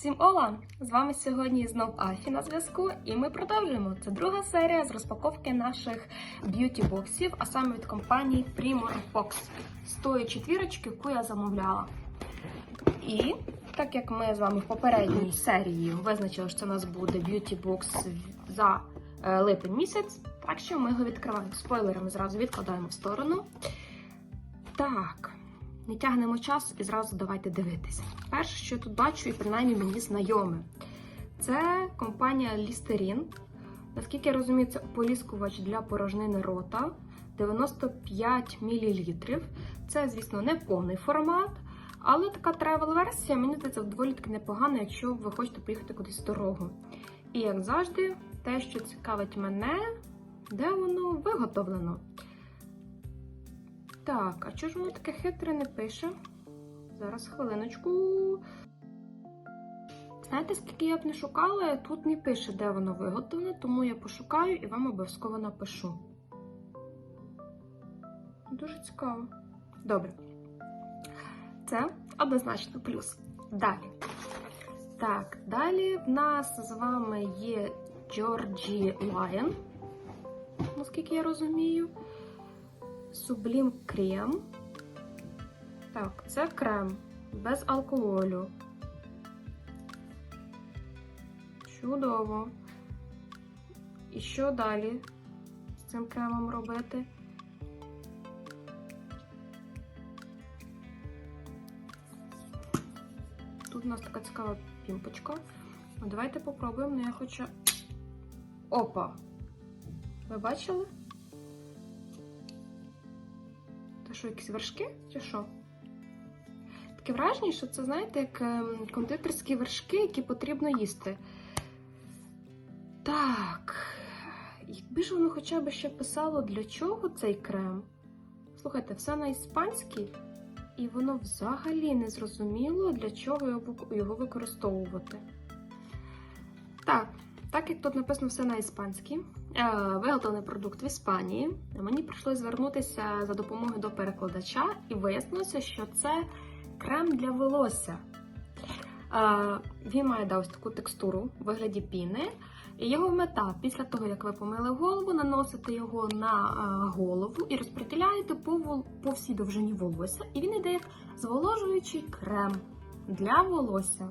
Всім ола! З вами сьогодні знов Афі на зв'язку, і ми продовжуємо. Це друга серія з розпаковки наших б'юті-боксів, а саме від компанії Primor Box з тої четвірочки, яку я замовляла. І так як ми з вами в попередній серії визначили, що у нас буде б'юті-бокс за е, липень місяць, так що ми його відкриваємо. Спойлери ми зразу відкладаємо в сторону. Так. Не тягнемо час і зразу давайте дивитися. Перше, що я тут бачу, і принаймні мені знайоме, це компанія Listerine. Наскільки я розумію, це ополіскувач для порожнини рота 95 мл. Це, звісно, не повний формат, але така тревел-версія, мені здається, доволі таки непогана, якщо ви хочете поїхати кудись в дорогу. І як завжди, те, що цікавить мене, де воно виготовлено. Так, а чого ж воно таке хитре не пише? Зараз хвилиночку. Знаєте, скільки я б не шукала, тут не пише, де воно виготовлене, тому я пошукаю і вам обов'язково напишу. Дуже цікаво. Добре. Це однозначно плюс. Далі. Так, далі в нас з вами є Georgie Lion, наскільки я розумію. Sublime крем. Так, це крем без алкоголю. Чудово. І що далі з цим кремом робити? Тут у нас така цікава пімпочка. Ну, давайте попробуємо, ну я хочу. Опа! Ви бачили? Що, якісь вершки чи що? Таке враження, що це, знаєте, як ем, кондитерські вершки, які потрібно їсти. Так. Якби ж воно хоча б ще писало, для чого цей крем. Слухайте, все на іспанській, і воно взагалі не зрозуміло, для чого його, використовувати. Так, так як тут написано все на іспанській, виготовлений продукт в Іспанії, мені прийшлося звернутися за допомогою до перекладача, і вияснилося, що це крем для волосся. Е, Він має да, ось таку текстуру у вигляді піни. І його мета після того, як ви помили голову, наносите його на е, голову і розподіляєте по, по всій довжині волосся. І він іде як зволожуючий крем для волосся.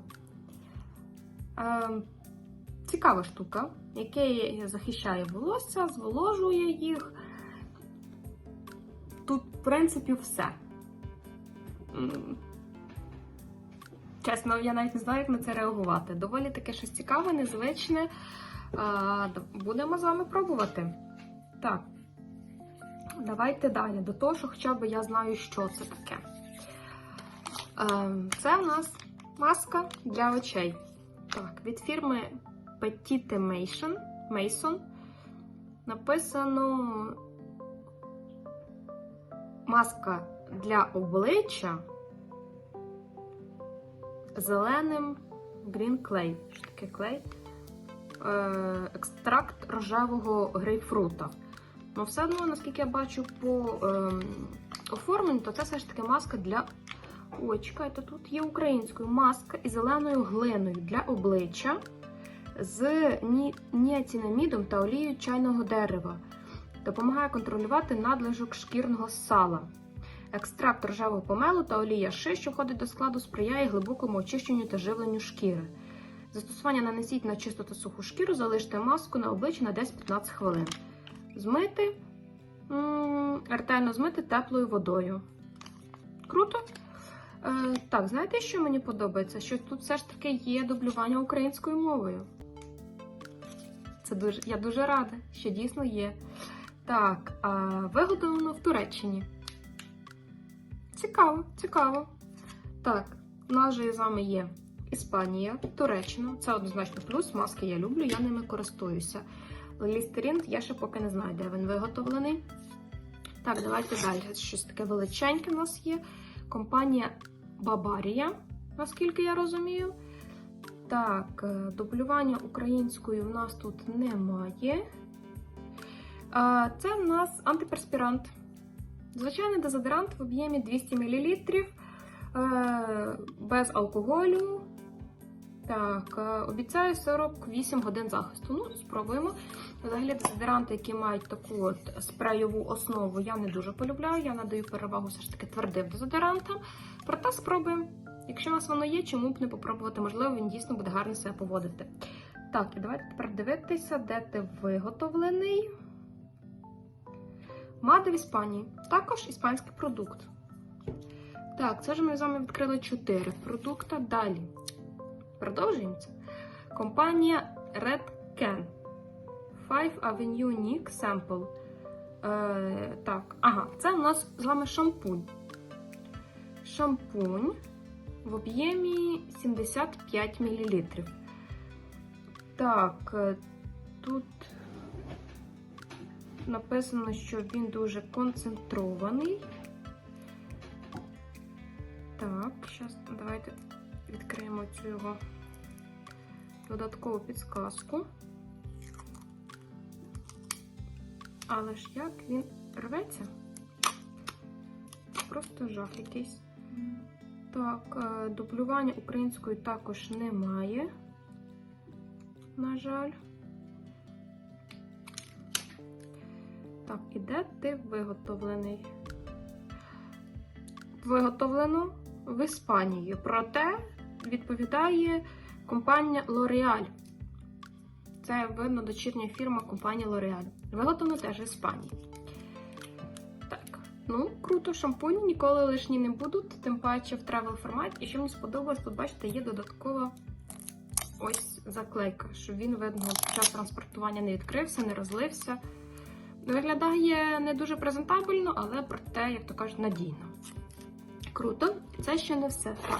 Цікава штука, який захищає волосся, зволожує їх. Тут, в принципі, все. Чесно, я навіть не знаю, як на це реагувати. Доволі таке щось цікаве, незвичне. Будемо з вами пробувати. Так, давайте далі. До того, що хоча б я знаю, що це таке. Ем, Це в нас маска для очей. Так, від фірми Petite Mason. Mason. Написано маска для обличчя зеленим Green Clay. Що таке клей? Екстракт рожевого грейпфрута. Ну, все одно, наскільки я бачу по ем, оформленню, то це все ж таки маска для. Ой, чекайте, тут є українською маска із зеленою глиною для обличчя з ні- та олією чайного дерева. Допомагає контролювати надлишок шкірного сала. Екстракт рожевого помелу та олія ши, що входить до складу, сприяє глибокому очищенню та живленню шкіри. Застосування нанесіть на чисту та суху шкіру, залиште маску на обличчі на 10-15 хвилин. Змити, ретельно змити теплою водою. Круто. Е, так, знаєте, що мені подобається? Що тут все ж таки є дублювання українською мовою. Це дуже, я дуже рада, що дійсно є. Так, а, виготовлено в Туреччині. Цікаво, цікаво. Так, у нас же з вами є Іспанія, Туреччина. Це однозначно плюс. Маски я люблю, я ними користуюся. Лістерін я ще поки не знаю, де він виготовлений. Так, давайте далі. Щось таке величеньке у нас є. Компанія Бабарія, наскільки я розумію. Так, е, дублювання українською в нас тут немає. Це в нас антиперспірант. Звичайний дезодорант в об'ємі 200 мл е, без алкоголю. Так, е, обіцяю 48 годин захисту. Ну, спробуємо. Взагалі, дезодоранти, які мають таку от спреєву основу, я не дуже полюбляю. Я надаю перевагу все ж таки твердим дезодорантам. Проте спробуємо. Якщо у вас воно є, чому б не попробувати? Можливо, він дійсно буде гарно себе поводити. Так, і давайте тепер дивитися, де ти виготовлений. Мада в Іспанії. Також іспанський продукт. Так, це ж ми з вами відкрили 4 продукти. Далі. Продовжуємо це. Компанія Red Can. Five Avenue Nick Sample. Е, так, ага, це у нас з вами шампунь. Шампунь в об'ємі 75 мл. Так, е, тут написано, що він дуже концентрований. Так, зараз давайте відкриємо цю його додаткову підсказку. Але ж як він рветься? Просто жах якийсь. Так, е, дублювання українською також немає. На жаль. Так, і де ти виготовлений? Виготовлено в Іспанії. Проте відповідає компанія L'Oreal. Це видно дочірня фірма компанії L'Oreal. Виготовлено теж в Іспанії. Ну круто, шампуні ніколи лишні не будуть, тим паче в тревел форматі. І що мені сподобалось, тут бачите, є додаткова ось заклейка, щоб він, видно, під час транспортування не відкрився, не розлився. Виглядає не дуже презентабельно, але проте, як то кажуть, надійно. Круто. Це ще не все. Так.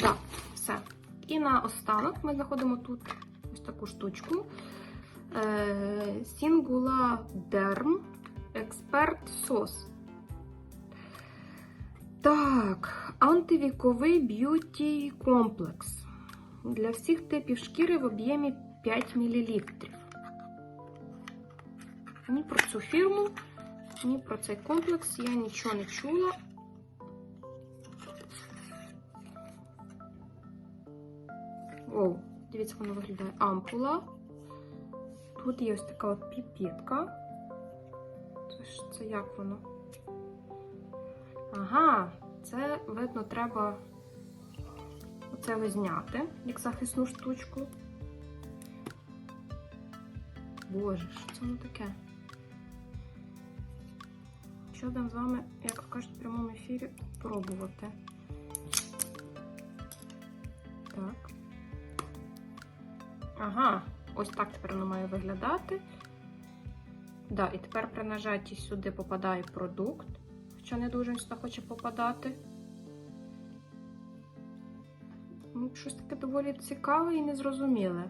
Да, все. І на останок ми знаходимо тут ось таку штучку. Е, Singula Expert Sauce. Так, антивіковий б'юті комплекс. Для всіх типів шкіри в об'ємі 5 мл. Ні про цю фірму, ні про цей комплекс я нічого не чула. О, дивіться, воно виглядає ампула. Тут є ось така от піпетка. Це як воно? Ага, це, видно, треба оце зняти, як захисну штучку. Боже, що це воно таке? Що будемо з вами, як кажуть, в прямому ефірі пробувати. Так. Ага, ось так тепер воно має виглядати. Да, і тепер при нажатті сюди попадає продукт, хоча не дуже сюди хоче попадати. Ну, щось таке доволі цікаве і незрозуміле.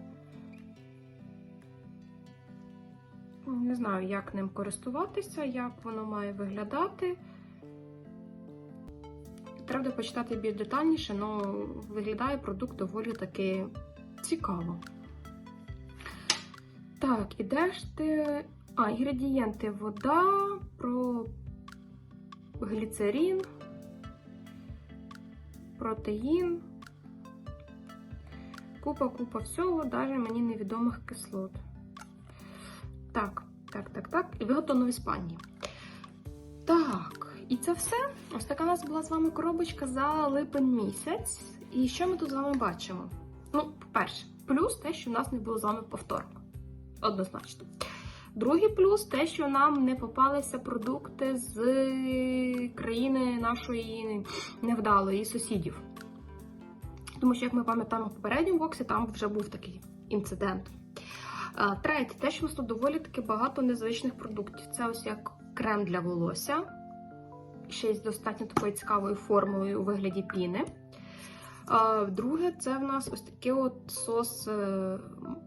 Не знаю, як ним користуватися, як воно має виглядати. Треба почитати більш детальніше, але виглядає продукт доволі таки цікаво. Так, і де ж ти. А, інгредієнти вода, про гліцерин, протеїн, купа-купа всього, навіть мені невідомих кислот. Так, так, так, так. І виготовлено в Іспанії. Так, і це все. Ось така у нас була з вами коробочка за липень місяць. І що ми тут з вами бачимо? Ну, по-перше, плюс те, що в нас не було з вами повторок. Однозначно. Другий плюс те, що нам не попалися продукти з країни нашої невдалої сусідів. Тому що, як ми пам'ятаємо в попередньому боксі, там вже був такий інцидент. Третє, те, що нас тут доволі таки багато незвичних продуктів. Це ось як крем для волосся, ще з достатньо такою цікавою формулою у вигляді піни. Друге, це в нас ось такий от сос е,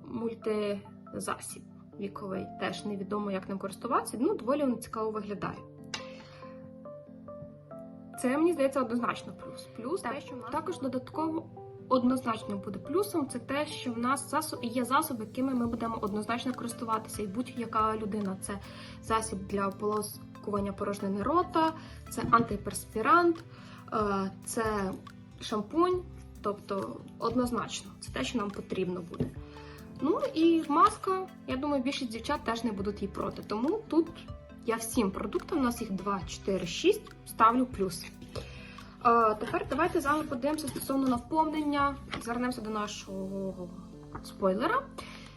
мультизасіб віковий. Теж невідомо, як ним користуватися. Ну, доволі він цікаво виглядає. Це, мені здається, однозначно плюс. Плюс те, що також додатково однозначно буде плюсом, це те, що в нас є засоби, якими ми будемо однозначно користуватися. І будь-яка людина це засіб для ополоскування порожнини рота, це антиперспірант, е, це шампунь, тобто однозначно, це те, що нам потрібно буде. Ну і маска, я думаю, більшість дівчат теж не будуть її проти. Тому тут я всім продуктам, у нас їх 2, 4, 6, ставлю плюс. Е, тепер давайте з вами подивимося стосовно наповнення. Звернемося до нашого спойлера.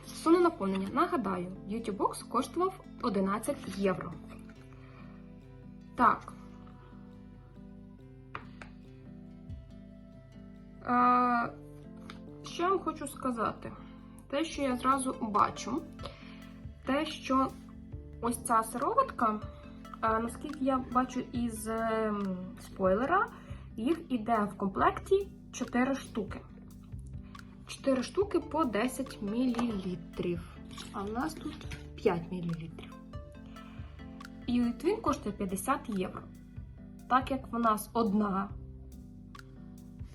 Стосовно наповнення. Нагадаю, Beauty Box коштував 11 євро. Так. Е, що я вам хочу сказати? Те, що я зразу бачу, те, що ось ця сироватка, е, наскільки я бачу із ем, спойлера, їх іде в комплекті 4 штуки. 4 штуки по 10 мл. А в нас тут 5 мл. І він коштує 50 євро. Так як в нас одна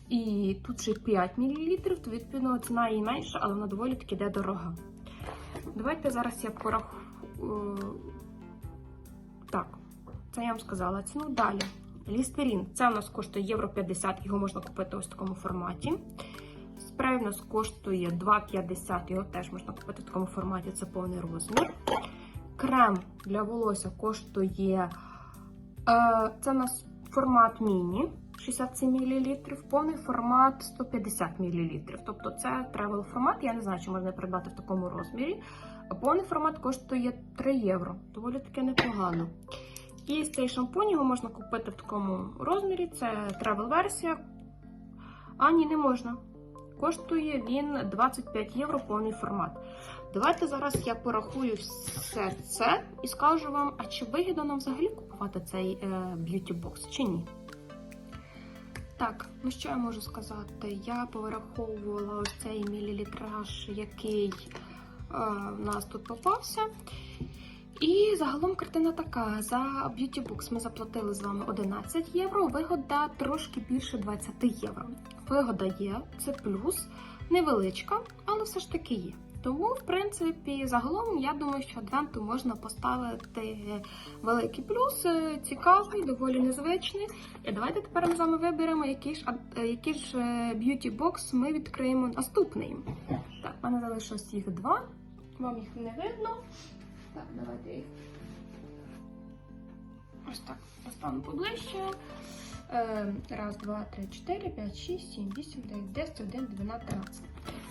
і тут ще 5 мл, то відповідно ціна її менша, але вона доволі таки йде дорога. Давайте зараз я порахую. Так, це я вам сказала ціну. Далі. Лістерін. Це у нас коштує євро 50, його можна купити ось в такому форматі. Спрей у нас коштує 2,50, його теж можна купити в такому форматі, це повний розмір. Крем для волосся коштує. Е, це у нас формат міні 67 мл, повний формат 150 мл. Тобто це тревел формат, я не знаю, чи можна придбати в такому розмірі. Повний формат коштує 3 євро. Доволі таки непогано. І цей шампунь його можна купити в такому розмірі. Це тревел-версія. А ні, не можна. Коштує він 25 євро повний формат. Давайте зараз я порахую все це і скажу вам, а чи вигідно нам взагалі купувати цей е, beauty box, чи ні. Так, ну що я можу сказати? Я повираховувала ось цей мілілітраж, який е, в нас тут попався. І загалом картина така: за Beauty Box ми заплатили з вами 11 євро, вигода трошки більше 20 євро. Вигода є, це плюс, невеличка, але все ж таки є. Тому, в принципі, загалом я думаю, що адвенту можна поставити великий плюс, е, цікавий, доволі незвичний. І давайте тепер ми з вами виберемо, який ж, е, який ж е, beauty box ми відкриємо наступний. Так, в мене залишилось їх два. Вам їх не видно. Так, давайте їх. Ось так. Достану поближче. Е, раз, два, три, чотири, п'ять, шість, сім, вісім, дев'ять, десять, один, дванадцять, тринадцять.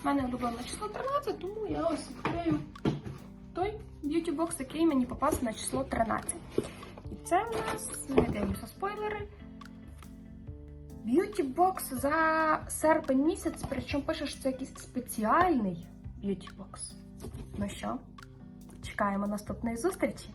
У мене улюблене число 13, тому я ось відкрию той box, який мені попався на число 13. І це у нас, не дивимося спойлери. Box за серпень місяць, причому пише, що це якийсь спеціальний box. Ну що, чекаємо наступної зустрічі.